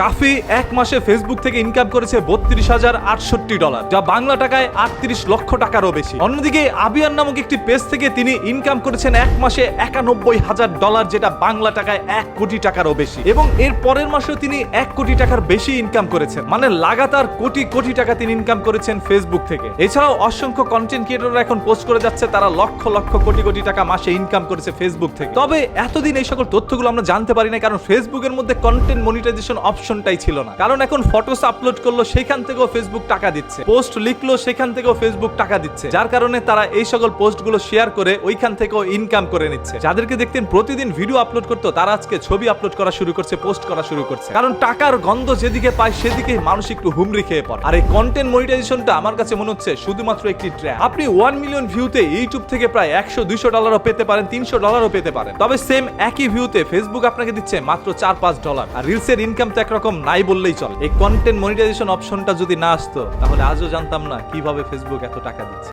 কাফি এক মাসে ফেসবুক থেকে ইনকাম করেছে বত্রিশ হাজার আটষট্টি ডলার, যা বাংলা টাকায় আটত্রিশ লক্ষ টাকারও বেশি। অন্যদিকে আবিয়ার নামক একটি পেজ থেকে তিনি ইনকাম করেছেন এক মাসে একানব্বই হাজার ডলার, যেটা বাংলা টাকায় এক কোটি টাকারও বেশি। এবং এর পরের মাসেও তিনি এক কোটি টাকার বেশি ইনকাম করেছেন মানে লাগাতার কোটি কোটি টাকা তিনি ইনকাম করেছেন ফেসবুক থেকে। এছাড়াও অসংখ্য কন্টেন্ট ক্রিয়েটররা এখন পোস্ট করে যাচ্ছে, তারা লক্ষ লক্ষ কোটি কোটি টাকা মাসে ইনকাম করেছে ফেসবুক থেকে। তবে এতদিন এই সকল তথ্যগুলো আমরা জানতে পারি না কারণ ফেসবুকের মধ্যে কন্টেন্ট মনিটাইজেশন অপশনটাই ছিল না। কারণ এখন ফটোস আপলোড করল, সেখান থেকেও ফেসবুক টাকা দিচ্ছে। পোস্ট লিখলো, সেখান থেকেও ফেসবুক টাকা দিচ্ছে। যার কারণে তারা এই সকল পোস্টগুলো শেয়ার করে ওইখান থেকেও ইনকাম করে নিচ্ছে। যাদেরকে দেখতেন প্রতিদিন ভিডিও আপলোড করতো, তারা আজকে ছবি আপলোড করা শুরু করছে পোস্ট করা শুরু করছে। কারণ টাকার গন্ধ যেদিকে পায় সেদিকে মানুষ একটু হুমড়ি খেয়ে পড়ে। আর এই কন্টেন্ট মনিটাইজেশনটা আমার কাছে মনে হচ্ছে শুধুমাত্র একটি ট্র্যাপ আপনি ওয়ান মিলিয়ন ভিউতে ইউটিউব থেকে প্রায় একশো, দুইশো ডলারও পেতে পারেন, তিনশো ডলারও পেতে পারেন। তবে সেম একই ভিউতে ফেসবুক আপনাকে দিচ্ছে মাত্র চার, পাঁচ ডলার আর রিলসের ইনকাম তো একরকম নাই বললেই চলে। এই কন্টেন্ট মনিটাইজেশন অপশনটা যদি না আসতো, তাহলে আজও জানতাম না কীভাবে ফেসবুক এত টাকা দিচ্ছে।